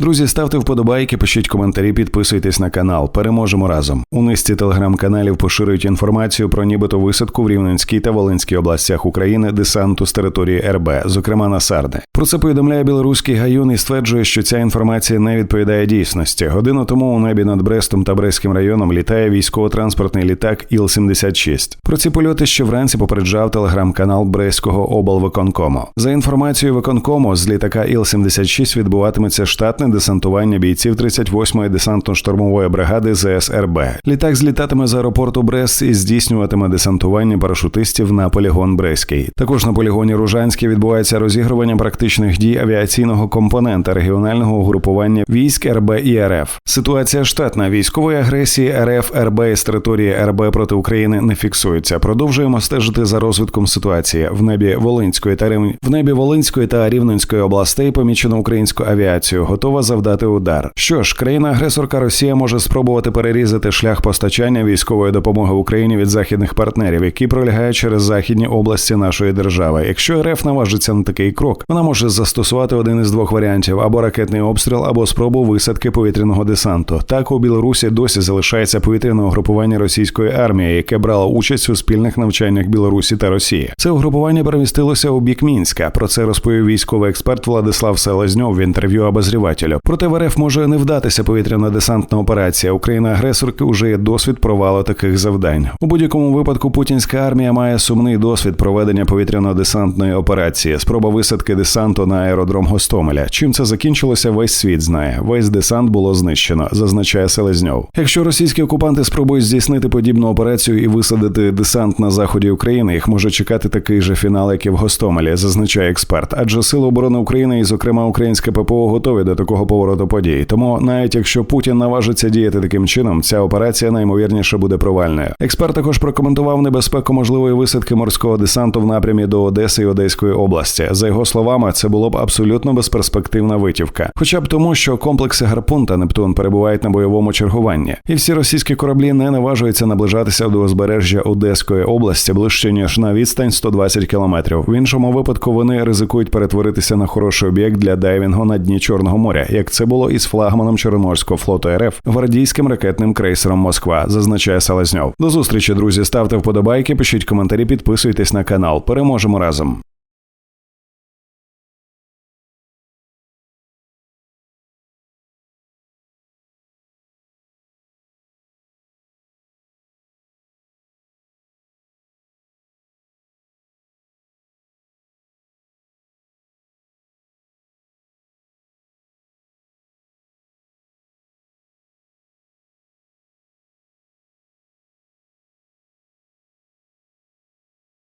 Друзі, ставте вподобайки, пишіть коментарі, підписуйтесь на канал. Переможемо разом. У низці телеграм-каналів поширюють інформацію про нібито висадку в Рівненській та Волинській областях України десанту з території РБ, зокрема на Сарни. Про це повідомляє білоруський гаюн і стверджує, що ця інформація не відповідає дійсності. Годину тому у небі над Брестом та Брестським районом літає військово-транспортний літак Іл-76. Про ці польоти ще вранці попереджав телеграм-канал Брестського облвиконкому. За інформацією виконкому, з літака Іл-76 відбуватиметься штатне десантування бійців 38-ї десантно-штурмової бригади ЗСРБ. Літак злітатиме з аеропорту Брест і здійснюватиме десантування парашутистів на полігон Брестський. Також на полігоні Ружанський відбувається розігрування практичних дій авіаційного компонента регіонального угрупування військ РБ і РФ. Ситуація штатна військової агресії РФ РБ з території РБ проти України не фіксується. Продовжуємо стежити за розвитком ситуації в небі Волинської та Рив... в небі Волинської та Рівненської областей помічено українську авіацію, готова завдати удар. Що ж, країна-агресорка Росія може спробувати перерізати шлях постачання військової допомоги Україні від західних партнерів, які пролягають через західні області нашої держави. Якщо РФ наважиться на такий крок, вона може застосувати один із двох варіантів: або ракетний обстріл, або спробу висадки повітряного десанту. Так у Білорусі досі залишається повітряне угрупування російської армії, яке брало участь у спільних навчаннях Білорусі та Росії. Це угрупування перемістилося у бік Мінська. Про це розповів військовий експерт Владислав Селезньов в інтерв'ю обозрівателю. Проте в РФ може не вдатися повітряно-десантна операція. Україна агресорки вже є досвід провалу таких завдань. У будь-якому випадку путінська армія має сумний досвід проведення повітряно-десантної операції. Спроба висадки десанту на аеродром Гостомеля. Чим це закінчилося, весь світ знає. Весь десант було знищено, зазначає Селезньов. Якщо російські окупанти спробують здійснити подібну операцію і висадити десант на заході України, їх може чекати такий же фінал, як і в Гостомелі, зазначає експерт. Адже сили оборони України і, зокрема, українське ППО готові до такого повороту подій. Тому навіть якщо Путін наважиться діяти таким чином, ця операція наймовірніше буде провальною. Експерт також прокоментував небезпеку можливої висадки морського десанту в напрямі до Одеси і Одеської області. За його словами, це було б абсолютно безперспективна витівка, хоча б тому, що комплекси Гарпун та Нептун перебувають на бойовому чергуванні, і всі російські кораблі не наважуються наближатися до узбережжя Одеської області ближче ніж на відстань 120 кілометрів. В іншому випадку вони ризикують перетворитися на хороший об'єкт для дайвінгу на дні Чорного моря, як це було із флагманом Чорноморського флоту РФ гвардійським ракетним крейсером Москва, зазначає Селезньов. До зустрічі, друзі. Ставте вподобайки, пишіть коментарі, підписуйтесь на канал. Переможемо разом.